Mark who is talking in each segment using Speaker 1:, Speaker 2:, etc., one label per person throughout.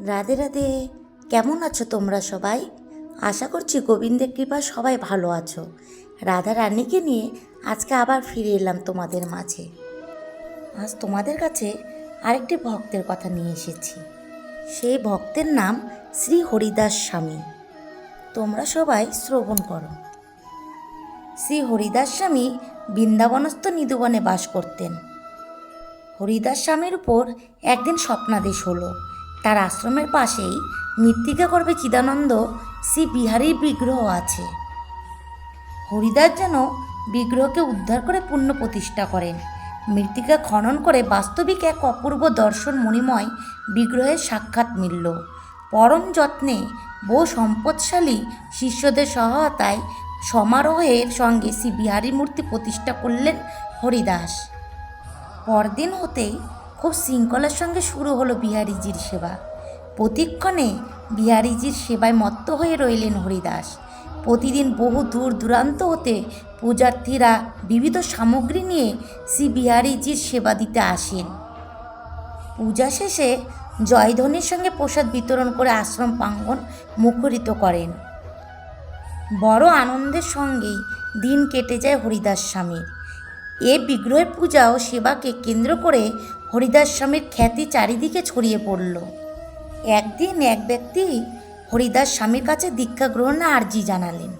Speaker 1: রাধে রাধে। কেমন আছো তোমরা সবাই? আশা করছি গোবিন্দের কৃপা সবাই ভালো আছো। রাধা রানীকে নিয়ে আজকে আবার ফিরে এলাম তোমাদের মাঝে। আজ তোমাদের কাছে আরেকটি ভক্তের কথা নিয়ে এসেছি। সেই ভক্তের নাম শ্রী হরিদাস স্বামী। তোমরা সবাই শ্রবণ করো। শ্রী হরিদাস স্বামী বৃন্দাবনস্থ নিদুবনে বাস করতেন। হরিদাস স্বামীর উপর একদিন স্বপ্নাদেশ হলো। তার আশ্রমের পাশেই মৃত্তিকা গর্ভে চিদানন্দ শ্রী বিহারীর বিগ্রহ আছে। হরিদাস যেন বিগ্রহকে উদ্ধার করে পুণ্য প্রতিষ্ঠা করেন। মৃত্তিকা খনন করে বাস্তবিক এক অপূর্ব দর্শন মণিময় বিগ্রহের সাক্ষাৎ মিলল। পরম যত্নে বহু সম্পদশালী শিষ্যদের সহায়তায় সমারোহের সঙ্গে শ্রী বিহারী মূর্তি প্রতিষ্ঠা করলেন হরিদাস। পরদিন হতেই খুব শৃঙ্খলার সঙ্গে শুরু হলো বিহারীজির সেবা। প্রতিক্ষণে বিহারীজির সেবায় মত্ত হয়ে রইলেন হরিদাস। প্রতিদিন বহু দূর দূরান্ত হতে পূজার্থীরা বিবিধ সামগ্রী নিয়ে শ্রী বিহারীজির সেবা দিতে আসেন। পূজা শেষে জয়ধ্বনির সঙ্গে প্রসাদ বিতরণ করে আশ্রম প্রাঙ্গণ মুখরিত করেন। বড় আনন্দের সঙ্গেই দিন কেটে যায় হরিদাস স্বামীর। এ বিগ্রহের পূজা ও সেবাকে কেন্দ্র করে হরিদাস স্বামীর খ্যাতি চারিদিকে ছড়িয়ে পড়ল। একদিন এক ব্যক্তি হরিদাস স্বামীর কাছে দীক্ষা গ্রহণে আর্জি জানালেন।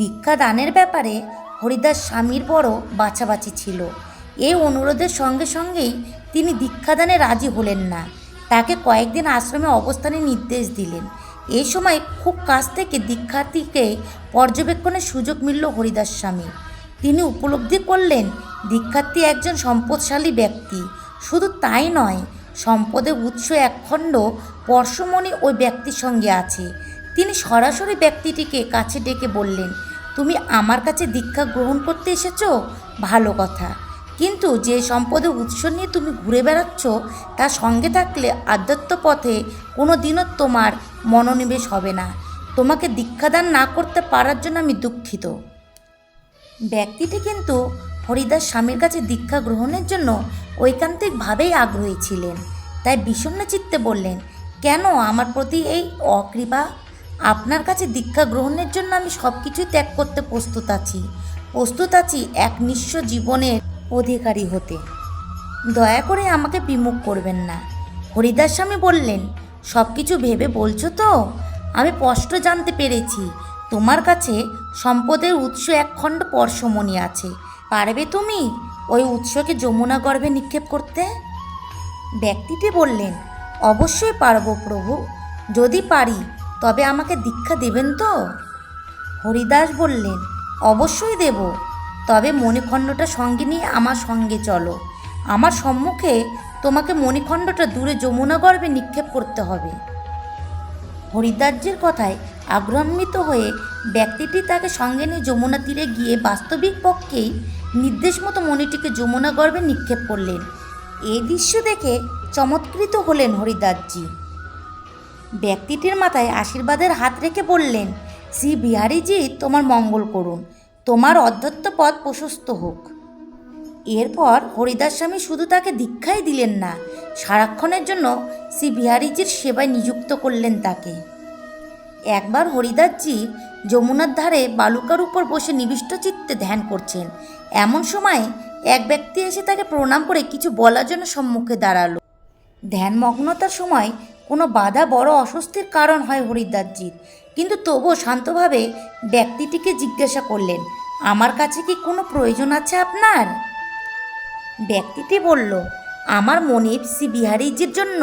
Speaker 1: দীক্ষা দানের ব্যাপারে হরিদাস স্বামীর বড় বাছাবাছি ছিল। এই অনুরোধের সঙ্গে সঙ্গেই তিনি দীক্ষাদানে রাজি হলেন না। তাকে কয়েকদিন আশ্রমে অবস্থানের নির্দেশ দিলেন। এই সময় খুব কাছ থেকে দীক্ষার্থীকে পর্যবেক্ষণের সুযোগ মিলল হরিদাস স্বামীর। তিনি উপলব্ধি করলেন দীক্ষার্থী একজন সম্পদশালী ব্যক্তি। শুধু তাই নয়, সম্পদের উৎস একখণ্ড পরশমণি ওই ব্যক্তির সঙ্গে আছে। তিনি সরাসরি ব্যক্তিটিকে কাছে ডেকে বললেন, তুমি আমার কাছে দীক্ষা গ্রহণ করতে এসেছ? ভালো কথা। কিন্তু যে সম্পদের উৎস নিয়ে তুমি ঘুরে বেড়াচ্ছ তার সঙ্গে থাকলে আধ্যাত্ম পথে কোনো দিনও তোমার মনোনিবেশ হবে না। তোমাকে দীক্ষাদান না করতে পারার জন্য আমি দুঃখিত। ব্যক্তিটি কিন্তু হরিদাস স্বামীর কাছে দীক্ষা গ্রহণের জন্য ঐকান্তিকভাবেই আগ্রহী ছিলেন। তাই বিষণ্ণ চিত্তে বললেন, কেন আমার প্রতি এই অকৃপা? আপনার কাছে দীক্ষা গ্রহণের জন্য আমি সব কিছুই ত্যাগ করতে প্রস্তুত আছি। প্রস্তুত আছি এক নিঃস্ব জীবনের অধিকারী হতে। দয়া করে আমাকে বিমুখ করবেন না। হরিদাস স্বামী বললেন সব কিছু ভেবে বলছো তো? আমি স্পষ্ট জানতে পেরেছি। তোমার কাছে সম্পদের উৎস একখণ্ড পরশমণি আছে। পারবে তুমি ওই উৎসকে যমুনা গর্ভে নিক্ষেপ করতে? ব্যক্তিটি বললেন, অবশ্যই পারব প্রভু। যদি পারি, তবে আমাকে দীক্ষা দেবেন তো? হরিদাস বললেন, অবশ্যই দেব। তবে মণিখণ্ডটা সঙ্গে নিয়ে আমার সঙ্গে চলো। আমার সম্মুখে তোমাকে মণিখণ্ডটা দূরে যমুনা গর্ভে নিক্ষেপ করতে হবে। হরিদাসজির কথায় আগ্রহান্বিত হয়ে ব্যক্তিটি তাকে সঙ্গে নিয়ে যমুনা তীরে গিয়ে বাস্তবিক পক্ষেই নির্দেশ মতো মণিটিকে যমুনা গর্ভে নিক্ষেপ করলেন। এই দৃশ্য দেখে চমৎকৃত হলেন হরিদাসজি। ব্যক্তিটির মাথায় আশীর্বাদের হাত রেখে বললেন, শ্রী বিহারীজি, তোমার মঙ্গল করুন। তোমার অধ্যত্ত পথ প্রশস্ত হোক। এরপর হরিদাস স্বামী শুধু তাকে দীক্ষাই দিলেন না, সারাক্ষণের জন্য শ্রী বিহারীজির সেবায় নিযুক্ত করলেন তাকে। একবার হরিদাসজি যমুনার ধারে বালুকার উপর বসে নিবিষ্ট চিত্তে ধ্যান করছেন। এমন সময় এক ব্যক্তি এসে তাকে প্রণাম করে কিছু বলার জন্য সম্মুখে দাঁড়াল। ধ্যানমগ্নতার সময় কোনো বাধা বড় অস্বস্তির কারণ হয় হরিদাসজির। কিন্তু তবুও শান্তভাবে ব্যক্তিটিকে জিজ্ঞাসা করলেন, আমার কাছে কি কোনো প্রয়োজন আছে আপনার? ব্যক্তিটি বলল, আমার মনিব শ্রী বিহারীজির জন্য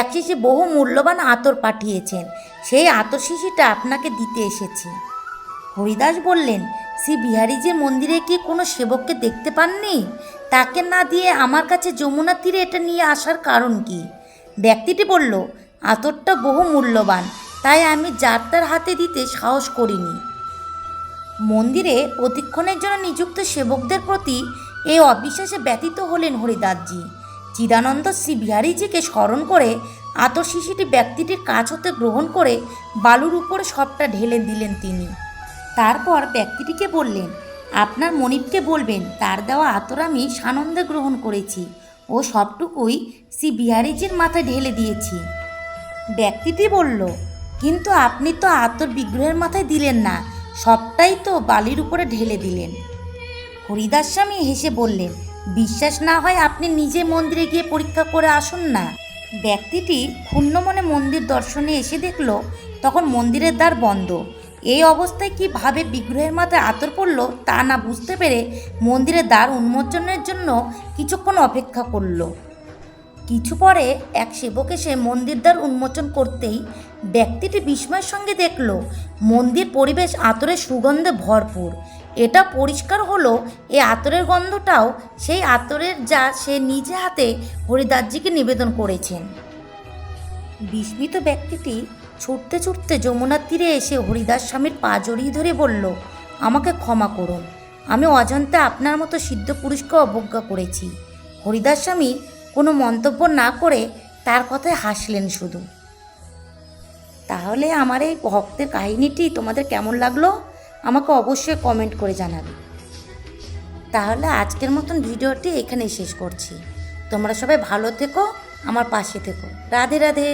Speaker 1: এক বহু মূল্যবান আতর পাঠিয়েছেন। সেই আতর শিশিটা আপনাকে দিতে এসেছি। হরিদাস বললেন, শ্রী বিহারীজির মন্দিরে কি কোনো সেবককে দেখতে পাননি? তাকে না দিয়ে আমার কাছে যমুনা তীরে এটা নিয়ে আসার কারণ কি? ব্যক্তিটি বলল, আতরটা বহু মূল্যবান, তাই আমি যার তার হাতে দিতে সাহস করিনি। মন্দিরে প্রতিক্ষণের জন্য নিযুক্ত সেবকদের প্রতি এই অবিশ্বাসে ব্যতীত হলেন হরিদাসজি। চিদানন্দ শ্রী বিহারীজিকে স্মরণ করে আতর শিশিটি ব্যক্তিটির কাছ হতে গ্রহণ করে বালুর উপরে সবটা ঢেলে দিলেন তিনি। তারপর ব্যক্তিটিকে বললেন, আপনার মনিবকে বলবেন, তার দেওয়া আতর আমি সানন্দে গ্রহণ করেছি। ও সবটুকুই শ্রী বিহারিজির মাথায় ঢেলে দিয়েছি। ব্যক্তিটি বলল, কিন্তু আপনি তো আতর বিগ্রহের মাথায় দিলেন না, সবটাই তো বালির উপরে ঢেলে দিলেন। হরিদাস স্বামী হেসে বললেন, বিশ্বাস না হয় আপনি নিজে মন্দিরে গিয়ে পরীক্ষা করে আসুন না। ব্যক্তিটি ক্ষুণ্ণ মনে মন্দির দর্শনে এসে দেখল, তখন মন্দিরের দ্বার বন্ধ। এই অবস্থায় কীভাবে বিগ্রহের মাথায় আতর পড়ল তা না বুঝতে পেরে মন্দিরের দ্বার উন্মোচনের জন্য কিছুক্ষণ অপেক্ষা করল। কিছু পরে এক সেবক এসে মন্দির দ্বার উন্মোচন করতেই ব্যক্তিটি বিস্ময়ের সঙ্গে দেখল, মন্দির পরিবেশ আতরের সুগন্ধে ভরপুর। এটা পরিষ্কার হলো এই আতরের গন্ধটাও সেই আতরের যা সে নিজে হাতে হরিদাসজিকে নিবেদন করেছেন। বিস্মিত ব্যক্তিটি ছুটতে ছুটতে যমুনার তীরে এসে হরিদাস স্বামীর পা জড়িয়ে ধরে বলল, আমাকে ক্ষমা করুন। আমি অজান্তে আপনার মতো সিদ্ধ পুরুষকে অবজ্ঞা করেছি হরিদাস স্বামী কোনো মন্তব্য না করে তার কথায় হাসলেন শুধু। তাহলে আমার এই ভক্তের কাহিনীটি তোমাদের কেমন লাগল? আমাকে অবশ্যই কমেন্ট করে জানাবে। তাহলে আজকের মতন ভিডিওটি এখানেই শেষ করছি। তোমরা সবাই ভালো থেকো, আমার পাশে থেকো। রাধে রাধে।